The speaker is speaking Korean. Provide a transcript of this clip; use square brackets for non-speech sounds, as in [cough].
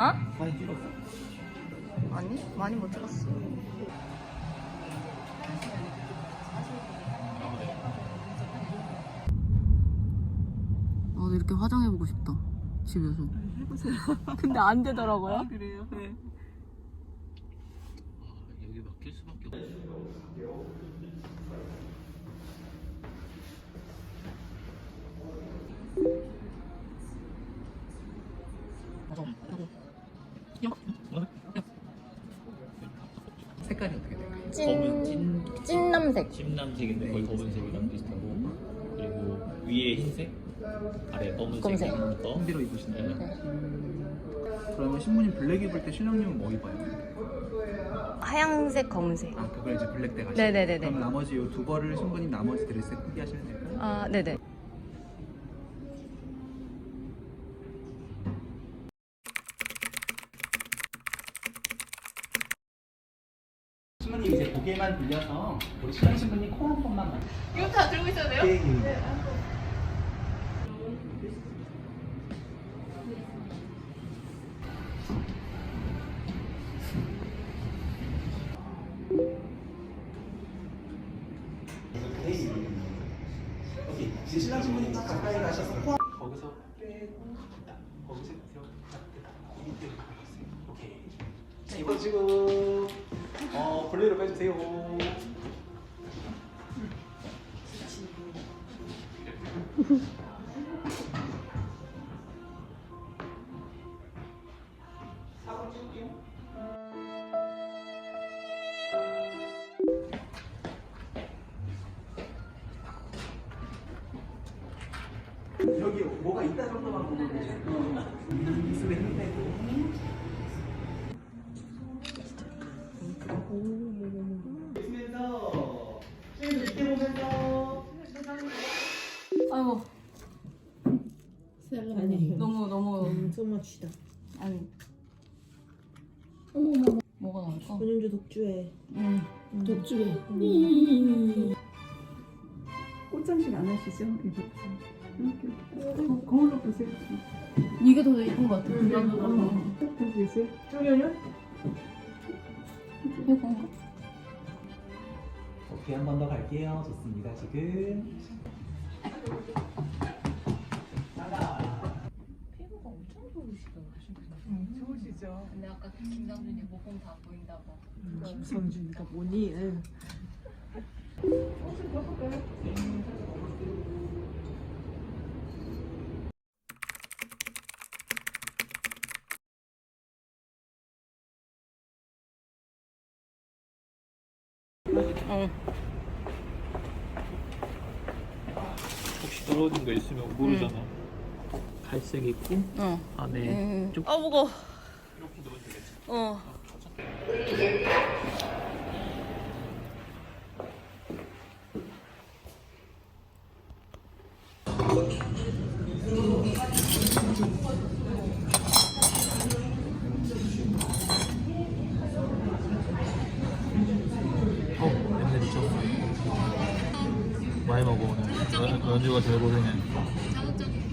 어? 많이 찍었어? 아니, 많이 못 찍었어. 나도 이렇게 화장해보고 싶다. 집에서. 해보세요. [laughs] 근데 안 되더라고요. 아, 그래요? 네. 아, 여기 막힐 수밖에 없어. 색깔이 어떻게 될까요? 검은 찐 찐남색. 찐남색인데 거의 검은색이랑 비슷하고 그리고 위에 흰색, 아래 검은색. 콤비로 입으신다요? 네. 그러면 신부님 블랙 입을 때 신랑님은 뭐 입어요? 하양색, 검은색. 아 그걸 이제 블랙 때 가시고 네네네네. 그럼 나머지 요두 벌을 신부님 나머지 드레스에 포기하시면 될까요? 아, 네네. 신부님 이제 고개만 돌려서 우리 신랑 신부님 코 한 번만 만 이거 다 들고 있어도 돼요? 오케이 이제 신랑 신부님 딱 가까이 가셔서 코 거기서 빼고 딱 거기서 들어 딱 밑에 가주세요 오케이 자 이번 지금 어 블레로 빼주세요. 여기 뭐가 있다 정도만 보고 계세요 입술에 힘내고 아이고. 아니. 너무, 너무. 소머치다. 아니. 뭐가 나올까? 본연주 독주에. 응. 독주에. 꽃장식 안 하시죠? 이렇게. 거울로 보세요. 이게 더 예쁜 것 같아. 어. 보고 계세요? 정연요? 이거. 오케이 한 번 더 갈게요 좋습니다 지금 피부가 엄청 좋으시다. 좋으시죠? 근데 아까 김상준이 모공 다 보인다고. 김성준이가 뭐니? 에휴. 응. 혹시 떨어진 거 있으면 모르잖아. 갈색 있고 응. 안에 응. 좀 아, 무거워. 이렇게 넣으면 되겠지. 어. 많이 먹어 오늘. 연주가 제일 고생해. 자극적인